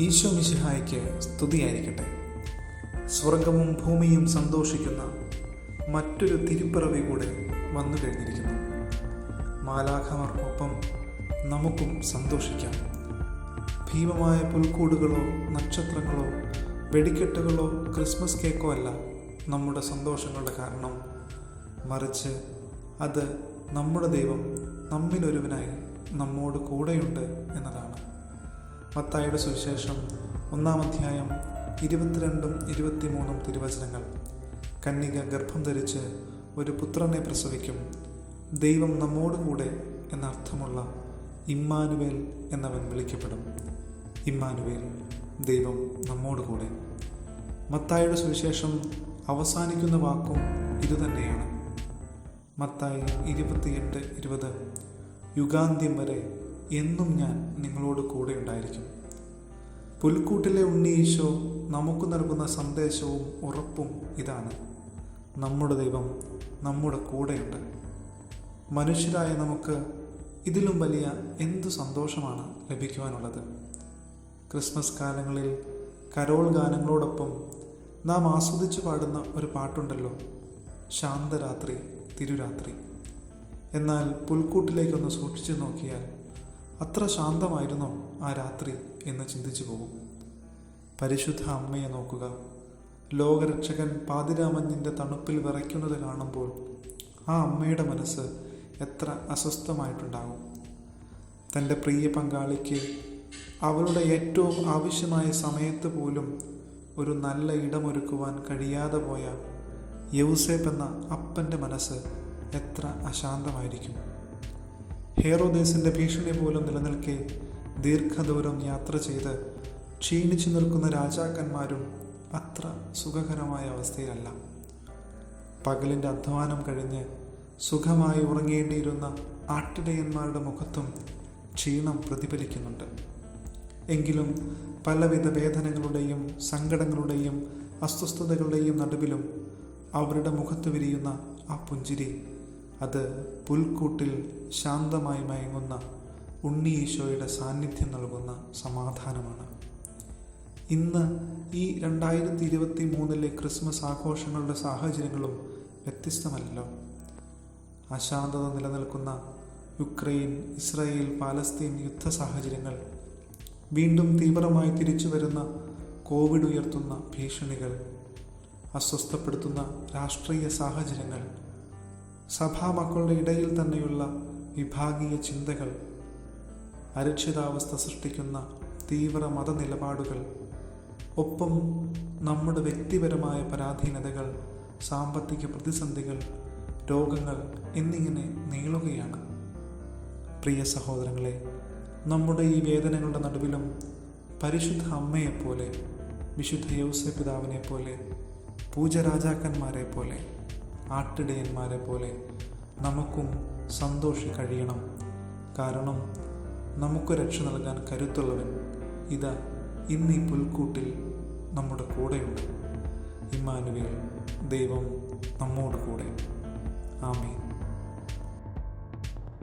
ഈശോ മിശിഹായ്ക്ക് സ്തുതിയായിരിക്കട്ടെ. സ്വർഗവും ഭൂമിയും സന്തോഷിക്കുന്ന മറ്റൊരു തിരുപ്പിറവി കൂടെ വന്നു കഴിഞ്ഞിരിക്കുന്നു. മാലാഖമാർക്കൊപ്പം നമുക്കും സന്തോഷിക്കാം. ഭീമമായ പുൽക്കൂടുകളോ നക്ഷത്രങ്ങളോ വെടിക്കെട്ടുകളോ ക്രിസ്മസ് കേക്കോ അല്ല നമ്മുടെ സന്തോഷങ്ങളുടെ കാരണം. മറിച്ച് അത് നമ്മുടെ ദൈവം നമ്മിലൊരുവനായി നമ്മോട് കൂടെയുണ്ട് എന്നതാണ്. മത്തായുടെ സുവിശേഷം ഒന്നാം അധ്യായം ഇരുപത്തിരണ്ടും ഇരുപത്തിമൂന്നും തിരുവചനങ്ങൾ. കന്യക ഗർഭം ധരിച്ച് ഒരു പുത്രനെ പ്രസവിക്കും. ദൈവം നമ്മോടുകൂടെ എന്നർത്ഥമുള്ള ഇമ്മാനുവേൽ എന്നവൻ വിളിക്കപ്പെടും. ഇമ്മാനുവേൽ ദൈവം നമ്മോടുകൂടെ മത്തായുടെ സുവിശേഷം അവസാനിക്കുന്ന വാക്കും ഇതുതന്നെയാണ്. മത്തായി ഇരുപത്തിയെട്ട് ഇരുപത്. യുഗാന്ത്യം വരെ എന്നും ഞാൻ നിങ്ങളോട് കൂടെ ഉണ്ടായിരിക്കും. പുൽക്കൂട്ടിലെ ഈശോ നമുക്ക് നൽകുന്ന സന്ദേശവും ഉറപ്പും ഇതാണ്. നമ്മുടെ ദൈവം നമ്മുടെ കൂടെയുണ്ട്. മനുഷ്യരായ നമുക്ക് ഇതിലും വലിയ എന്തു സന്തോഷമാണ് ലഭിക്കുവാനുള്ളത്? ക്രിസ്മസ് കാലങ്ങളിൽ കരോൾ ഗാനങ്ങളോടൊപ്പം നാം ആസ്വദിച്ചു പാടുന്ന ഒരു പാട്ടുണ്ടല്ലോ ശാന്തരാത്രി തിരുരാത്രി. എന്നാൽ പുൽക്കൂട്ടിലേക്കൊന്ന് സൂക്ഷിച്ചു നോക്കിയാൽ അത്ര ശാന്തമായിരുന്നോ ആ രാത്രി? എന്ന് ചിന്തിച്ചു പോകും. പരിശുദ്ധ അമ്മയെ നോക്കുക. ലോകരക്ഷകൻ പാതിരാമഞ്ഞിന്റെ തണുപ്പിൽ വിറയ്ക്കുന്നത് കാണുമ്പോൾ ആ അമ്മയുടെ മനസ്സ് എത്ര അസ്വസ്ഥമായിട്ടുണ്ടാകും. തന്റെ പ്രിയ പങ്കാളിക്ക് അവളുടെ ഏറ്റവും ആവശ്യമായ സമയത്ത് പോലും ഒരു നല്ല ഇടമൊരുക്കുവാൻ കഴിയാതെ പോയ യൗസേപ്പ് എന്ന അപ്പന്റെ മനസ്സ് എത്ര അശാന്തമായിരിക്കും. ഹേറോദേസിന്റെ ഭീഷണി പോലും നിലനിൽക്കെ ദീർഘദൂരം യാത്ര ചെയ്ത് ക്ഷീണിച്ചു നിൽക്കുന്ന രാജാക്കന്മാരും അത്ര സുഖകരമായ അവസ്ഥയിലല്ല. പകലിന്റെ അധ്വാനം കഴിഞ്ഞ് സുഖമായി ഉറങ്ങേണ്ടിയിരുന്ന ആട്ടിടയന്മാരുടെ മുഖത്തും ക്ഷീണം പ്രതിഫലിക്കുന്നുണ്ട്. എങ്കിലും പലവിധ വേദനകളുടെയും സങ്കടങ്ങളുടെയും അസ്വസ്ഥതകളുടെയും നടുവിലും അവരുടെ മുഖത്ത് വിരിയുന്ന ആ പുഞ്ചിരി അത് പുൽക്കൂട്ടിൽ ശാന്തമായി മയങ്ങുന്ന ഉണ്ണി ഈശോയുടെ സാന്നിധ്യം നൽകുന്ന സമാധാനമാണ്. ഇന്ന് ഈ രണ്ടായിരത്തി ഇരുപത്തി മൂന്നിലെ ക്രിസ്മസ് ആഘോഷങ്ങളുടെ സാഹചര്യങ്ങളും വ്യത്യസ്തമല്ലല്ലോ. അശാന്തത നിലനിൽക്കുന്ന യുക്രൈൻ ഇസ്രായേൽ പാലസ്തീൻ യുദ്ധ സാഹചര്യങ്ങൾ വീണ്ടും തീവ്രമായി തിരിച്ചു വരുന്ന കോവിഡ് ഉയർത്തുന്ന ഭീഷണികൾ അസ്വസ്ഥപ്പെടുത്തുന്ന രാഷ്ട്രീയ സാഹചര്യങ്ങൾ സഭാ മക്കളുടെ ഇടയിൽ തന്നെയുള്ള വിഭാഗീയ ചിന്തകൾ അരക്ഷിതാവസ്ഥ സൃഷ്ടിക്കുന്ന തീവ്ര മതനിലപാടുകൾ ഒപ്പം നമ്മുടെ വ്യക്തിപരമായ പരാധീനതകൾ സാമ്പത്തിക പ്രതിസന്ധികൾ രോഗങ്ങൾ എന്നിങ്ങനെ നീളുകയാണ്. പ്രിയ സഹോദരങ്ങളെ നമ്മുടെ ഈ വേദനകളുടെ നടുവിലും പരിശുദ്ധ അമ്മയെപ്പോലെ വിശുദ്ധ യൗസ പിതാവിനെ പോലെ പൂജരാജാക്കന്മാരെ പോലെ ആട്ടിടയന്മാരെ പോലെ നമുക്കും സന്തോഷി കഴിയണം. കാരണം നമുക്ക് രക്ഷ നൽകാൻ കരുത്തുള്ളവൻ ഇതാ ഇന്ന് ഈ പുൽക്കൂട്ടിൽ നമ്മുടെ കൂടെയുണ്ട്. ഇമ്മാനുവേൽ ദൈവം നമ്മോട് കൂടെ. ആമീൻ.